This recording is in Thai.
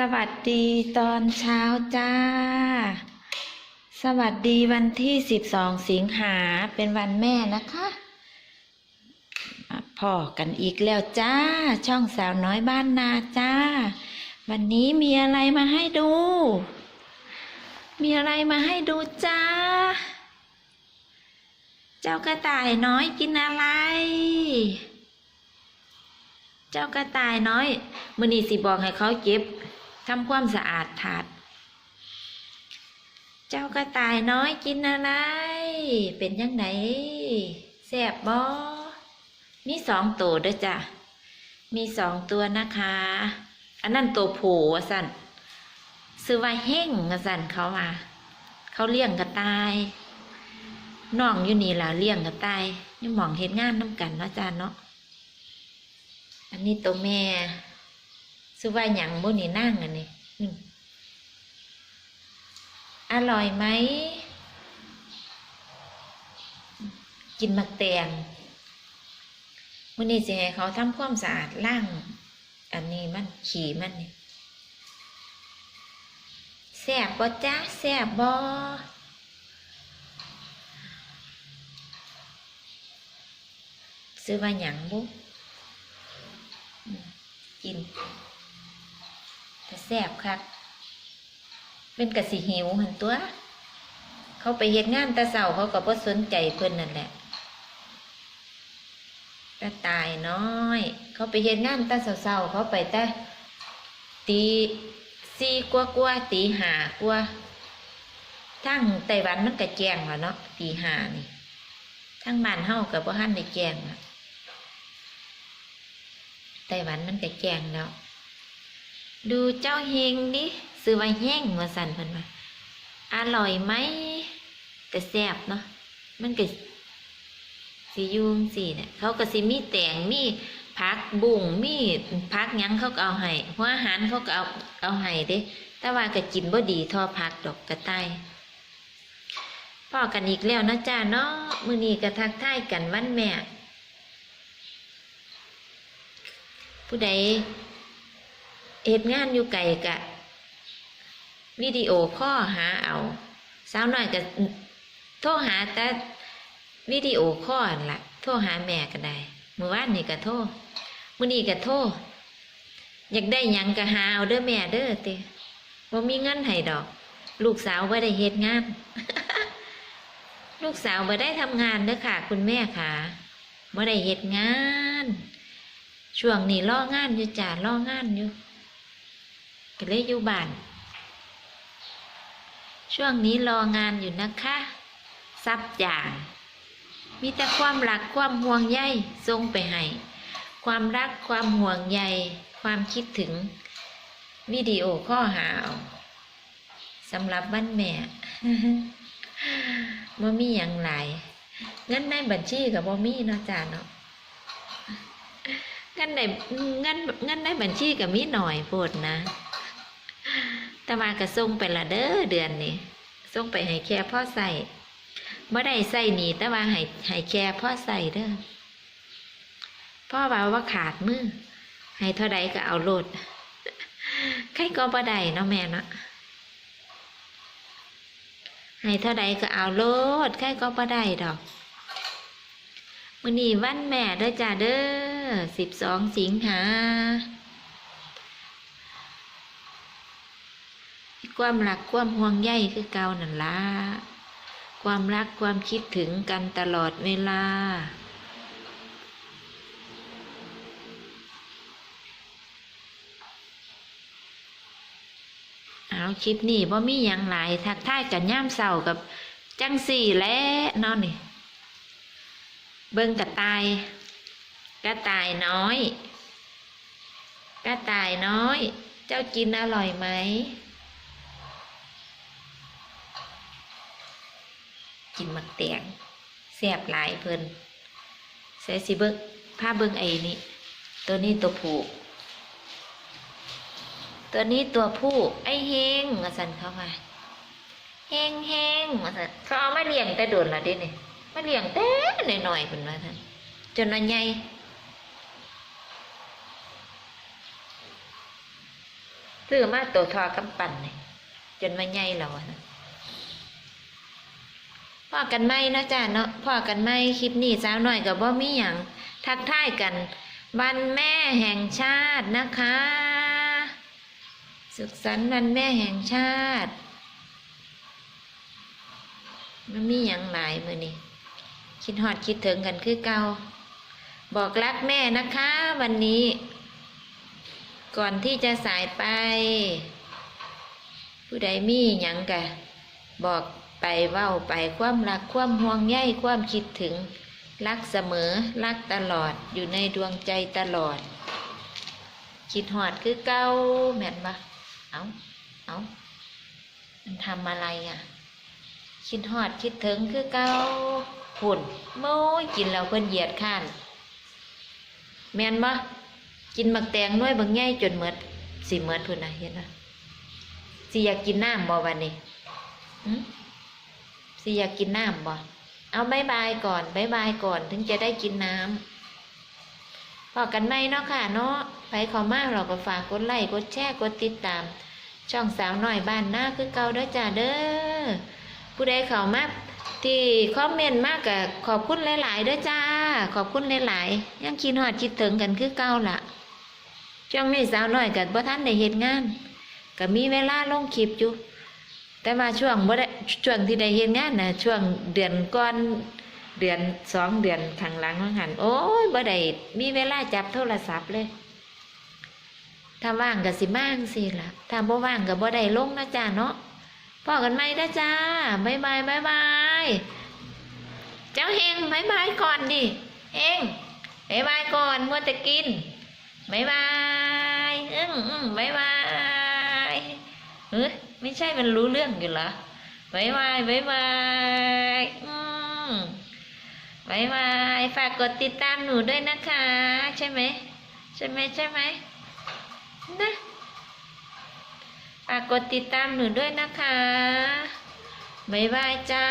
สวัสดีตอนเช้าจ้า สวัสดีวันที่สิบสองสิงหาเป็นวันแม่นะคะมาพ่อกันอีกแล้วจ้า ช่องสาวน้อยบ้านนาจ้า วันนี้มีอะไรมาให้ดู มีอะไรมาให้ดูจ้า เจ้ากระต่ายน้อยกินอะไร เจ้ากระต่ายน้อยมือนี้สิบอกให้เขาเก็บ ทำความสะอาดถาด เจ้ากระต่ายน้อยกินอะไร เป็นยังไงแซ่บบอมีสองตัวด้วยจ้ะ มีสองตัวนะคะ อันนั้นตัวผูวะสันซื้อว่าเฮ่งวะสันเขาว่าเขาเลี้ยงกระต่ายน้องอยู่นี่ล่ะเลี้ยงกระต่ายยังมองเห็นงานน้ำกันเนาะจ้าเนาะ อันนี้ตัวแม่ ซื้อว่าหยังบุนี่นั่งอันนี้อืมอร่อยไหม กินมักแตงมื้อนี้สิให้เขาทำความสะอาดล่าง อันนี้มันขี่มันนี่แซ่บบ่จ้าแซ่บบ่ซื้อว่าหยังบุกิน แซ่บคักเป็นกะสิหิวหันตัว เขาไปเฮ็ดงานตาเสาเขาก็บ่สนใจเพิ่นนั่นแหละกระตายน้อย เขาไปเฮ็ดงานตาเสาๆเขาไปแต่ตีสี่กว่ากว่าตีหากว่าทั้งไต้หวันมันก็แจงแล้วเนาะตีหานี่ทั้งบ้านเฮาก็บ่ทันได้แจงล่ะไต้หวันมันก็แจงแล้ว ดูเจ้าเฮงดิซื้อไว้แห้งมาสั่นเพิ่นว่าอร่อยไหมแต่แซ่บเนาะมันก็สียุงสีเนี่ยเขาก็สิมีแตงมีผักบุ้งมีผักยังเขาก็เอาให้หัวอาหารเขาก็เอาเอาให้เด้แต่ว่าก็กินบ่ดีทอผักดอกกระต่ายพ่อกันอีกแล้วนะจ้าเนาะมือนี้ก็ทักทายกันวันแม่ ผู้ใด เหตุงานอยู่ไกลกะวิดีโอข้อหาเอาสาวน้อยก็โทรหาแต่วิดีโอข้อนั่นละโทรหาแม่ก็ได้เมื่อวานนี่ก็โทรมื้อนี้ก็โทรอยากได้ยังก็หาเอาเด้อแม่เด้อติบ่มีเงินให้ดอก ลูกสาวบ่ได้เฮ็ดงาน ลูกสาวบ่ได้ทำงานเด้อค่ะ คุณแม่ค่ะบ่ได้เฮ็ดงาน ช่วงนี้ล่องานอยู่จ้าล่องานอยู่ ก็เลยอยู่บ้าน ช่วงนี้รองานอยู่นะคะซับอย่าง มีแต่ความรักความห่วงใยส่งไปให้ ความรักความห่วงใย ความคิดถึง วิดีโอข้อหาสำหรับวันแม่บ่มีอย่างหลายเงินในบัญชีกับบ่มีเนาะจ้าเนาะเงินในเงินเงินในบัญชีก็มีหน่อยโพดนะ แต่ว่ากระส่งไปละเด้อเดือนนี้ส่งไปให้แค่พ่อใส่เมื่อได้ใส่หนีแต่ว่าให้ให้แค่พ่อใส่เด้อพ่อว่าว่าขาดมือให้เท่าใดก็เอาโลดใครก็บ่ได้เนาะแม่เนาะให้เท่าใดก็เอาโลดใครก็บ่ได้ดอกมื้อนี้วันแม่เด้อจ้าเด้อสิบสองสิงหา ความรักความห่วงใยคือเก่านั่นละความรักความคิดถึงกันตลอดเวลา เอาคลิปนี้บ่มีอย่างหลายทักทายกันย่ามเศร้ากับจังสี่แล้วนอนนี่ เบิ่งกระตาย กระตายน้อย กระตายน้อย เจ้ากินอร่อยไหม กินหมักแตงแซ่บหลายเพิ่นใส่สิเบิ่งผ้าเบิ่งไอ้นี่ตัวนี้ตัวผู้ตัวนี้ตัวผู้ ไอ้เฮงมาสั่นเข้ามาเฮงเฮงมาสั่นเขาเอามาเลี้ยงแต่โดนละเด้เนี่ยมาเลี้ยงแต่หน่อยๆเป็นว่าท่านจนว่าใหญ่ซื้อมาตัวทอกำปั่นนี่จนมาใหญ่แล้วนะ พ่อกันไมเนาะจ้าเนาะพ่อกันไหมคลิปนี้สาวหน่อยกับบ่มีหยังทักทายกัน วันแม่แห่งชาตินะคะ สุขสันต์วันแม่แห่งชาติมันมีอย่างหลายมือนี่คิดฮอดคิดถึงกันคือเกาบอกรักแม่นะคะ วันนี้ ก่อนที่จะสายไป ผู้ใดมีหยังกะบอก ไปเว้าไปความรักความห่วงใยความคิดถึง รักเสมอรักตลอดอยู่ในดวงใจตลอด คิดหอดคือเก้าแม่นปะเอาเอามันทำอะไรอะ คิดหอดคิดถึงคือเก้าหุ่นโม้ยกินแล้วเพิ่นเหยียดข้าน แม่นปะกินมักแตงน้อยบางแง่จนเมดสิเมดพุ่นนะเห็นปะสิอยากกินน้ำบ่วันนี้ สิอยากกินน้ำบ่ เอาบายบายก่อนบายบายก่อนถึงจะได้กินน้ำพอกันไหมเนาะค่ะเนาะไปขอมากเราก็ฝากกดไลค์กดแชร์กดติดตาม ช่องสาวหน่อยบ้านหน้าคือเก่าเด้อจ้าเด้อผู้ใดเข้ามาที่คอมเมนต์มากกับขอบคุณหลายๆเด้อจ้า ขอบคุณหลายๆยังคิดฮอดคิดถึงกันคือเก่าล่ะช่วงนี้สาวหน่อยกับบ่ท่านได้เฮ็ดงานก็มีเวลาลงคลิปอยู่ แต่มาช่วงบ่ได้ช่วงที่ได้เฮ็ดงานนะช่วงเดือนก่อนเดือนสองเดือนข้างหลังว่าหันโอ้ยบ่ได้มีเวลาจับโทรศัพท์เลยถ้าว่างก็สิบ้างสิล่ะถ้าบ่ว่างก็บ่ได้ลงนะจ้าเนาะพอกันไหมนะจ้าบายบายบายบายเจ้าเฮงบายบายก่อนดิเฮงบายบายก่อนมัวแต่กินบายบายอืมอืมบายบายเฮ้ ไม่ใช่มันรู้เรื่องอยู่เหรอบายบายบายบายอืมบายบายฝากกดติดตามหนูด้วยนะคะ ใช่ไหมใช่ไหมใช่ไหมนะฝากกดติดตามหนูด้วยนะคะบายบายจ้า